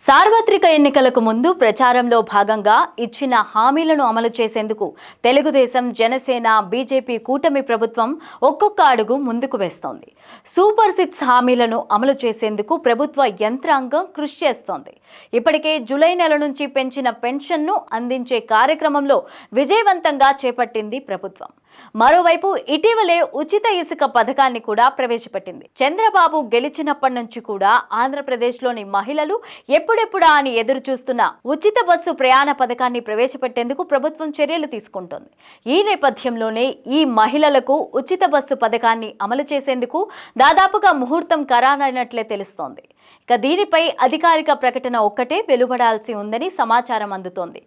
సార్వత్రిక ఎన్నికలకు ముందు ప్రచారంలో భాగంగా ఇచ్చిన హామీలను అమలు చేసేందుకు తెలుగుదేశం జనసేన బీజేపీ కూటమి ప్రభుత్వం ఒక్కొక్క అడుగు ముందుకు వేస్తోంది. సూపర్ సిక్స్ హామీలను అమలు చేసేందుకు ప్రభుత్వ యంత్రాంగం కృషి చేస్తోంది. ఇప్పటికే జూలై నెల నుంచి పెంచిన పెన్షన్ను అందించే కార్యక్రమంలో విజయవంతంగా చేపట్టింది ప్రభుత్వం. మరోవైపు ఇటీవలే ఉచిత ఇసుక పథకాన్ని కూడా ప్రవేశపెట్టింది. చంద్రబాబు గెలిచినప్పటి నుంచి కూడా ఆంధ్రప్రదేశ్లోని మహిళలు ఎప్పుడెప్పుడా అని ఎదురు చూస్తున్న ఉచిత బస్సు ప్రయాణ పథకాన్ని ప్రవేశపెట్టేందుకు ప్రభుత్వం చర్యలు తీసుకుంటోంది. ఈ నేపథ్యంలోనే ఈ మహిళలకు ఉచిత బస్సు పథకాన్ని అమలు చేసేందుకు దాదాపుగా ముహూర్తం ఖరారైనట్లే తెలుస్తోంది. ఇక దీనిపై అధికారిక ప్రకటన ఒక్కటే వెలువడాల్సి ఉందని సమాచారం అందుతోంది.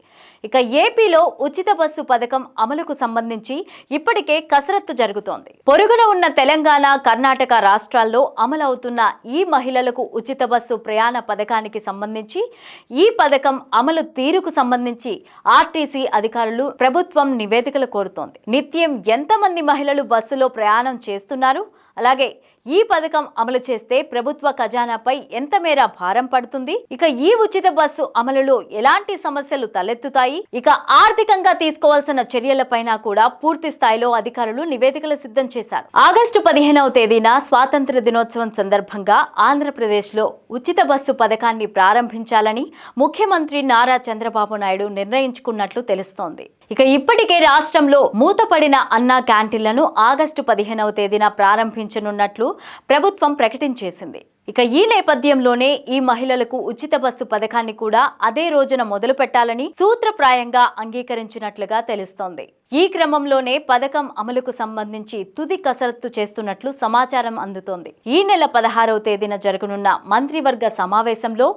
ఇక ఏపీలో ఉచిత బస్సు పథకం అమలుకు సంబంధించి ఇప్పటికే కసరత్తు జరుగుతోంది. పొరుగున ఉన్న తెలంగాణ కర్ణాటక రాష్ట్రాల్లో అమలవుతున్న ఈ మహిళలకు ఉచిత బస్సు ప్రయాణ పథకానికి సంబంధించి ఈ పథకం అమలు తీరుకు సంబంధించి ఆర్టీసీ అధికారులు ప్రభుత్వం నివేదికలు కోరుతోంది. నిత్యం ఎంతమంది మహిళలు బస్సులో ప్రయాణం చేస్తున్నారు? అలాగే ఈ పథకం అమలు చేస్తే ప్రభుత్వ ఖజానాపై ఎంత మేర భారం పడుతుంది? ఇక ఈ ఉచిత బస్సు అమలులో ఎలాంటి సమస్యలు తలెత్తుతాయి? ఇక ఆర్థికంగా తీసుకోవాల్సిన చర్యలపైన కూడా పూర్తి స్థాయిలో అధికారులు నివేదికలు సిద్ధం చేశారు. ఆగస్టు పదిహేనవ తేదీన స్వాతంత్ర దినోత్సవం సందర్భంగా ఆంధ్రప్రదేశ్లో ఉచిత బస్సు పథకాన్ని ప్రారంభించాలని ముఖ్యమంత్రి నారా చంద్రబాబు నాయుడు నిర్ణయించుకున్నట్లు తెలుస్తోంది. ఇక ఇప్పటికే రాష్ట్రంలో మూతపడిన అన్నా క్యాంటీన్లను ఆగస్టు పదిహేనవ తేదీన ప్రారంభించనున్నట్లు ప్రభుత్వం ప్రకటించేసింది. ఇక ఈ నేపథ్యంలోనే ఈ మహిళలకు ఉచిత బస్సు పథకాన్ని కూడా అదే రోజున మొదలు పెట్టాలని సూత్రప్రాయంగా అంగీకరించినట్లుగా తెలుస్తోంది. ఈ క్రమంలోనే పథకం అమలుకు సంబంధించి తుది కసరత్తు చేస్తున్నట్లు సమాచారం అందుతోంది. ఈ నెల పదహారవ తేదీన జరగనున్న మంత్రివర్గ సమావేశంలో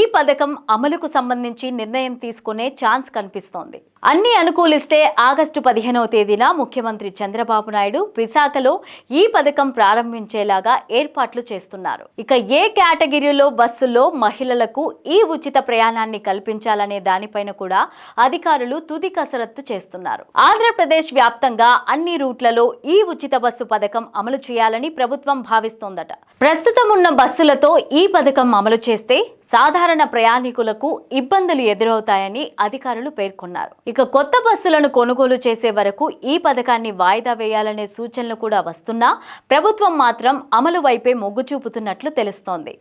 ఈ పథకం అమలుకు సంబంధించి నిర్ణయం తీసుకునే ఛాన్స్ కనిపిస్తోంది. అన్ని అనుకూలిస్తే ఆగస్టు పదిహేనవ తేదీన ముఖ్యమంత్రి చంద్రబాబు నాయుడు విశాఖలో ఈ పథకం ప్రారంభించేలాగా ఏర్పాట్లు చేస్తున్నారు. ఇక ఏ కేటగిరీలో బస్సుల్లో మహిళలకు ఈ ఉచిత ప్రయాణాన్ని కల్పించాలనే దానిపైన కూడా అధికారులు తుది కసరత్తు చేస్తున్నారు. ఆంధ్రప్రదేశ్ వ్యాప్తంగా అన్ని రూట్లలో ఈ ఉచిత బస్సు పథకం అమలు చేయాలని ప్రభుత్వం భావిస్తోందట. ప్రస్తుతం ఉన్న బస్సులతో ఈ పథకం అమలు చేస్తే సాధారణ ప్రయాణికులకు ఇబ్బందులు ఎదురవుతాయని అధికారులు పేర్కొన్నారు. ఇక కొత్త బస్సులను కొనుగోలు చేసే వరకు ఈ పథకాన్ని వాయిదా వేయాలనే సూచనలు కూడా వస్తున్నా ప్రభుత్వం మాత్రం అమలు వైపే మొగ్గు చూపుతున్నట్లు తెలుస్తోంది.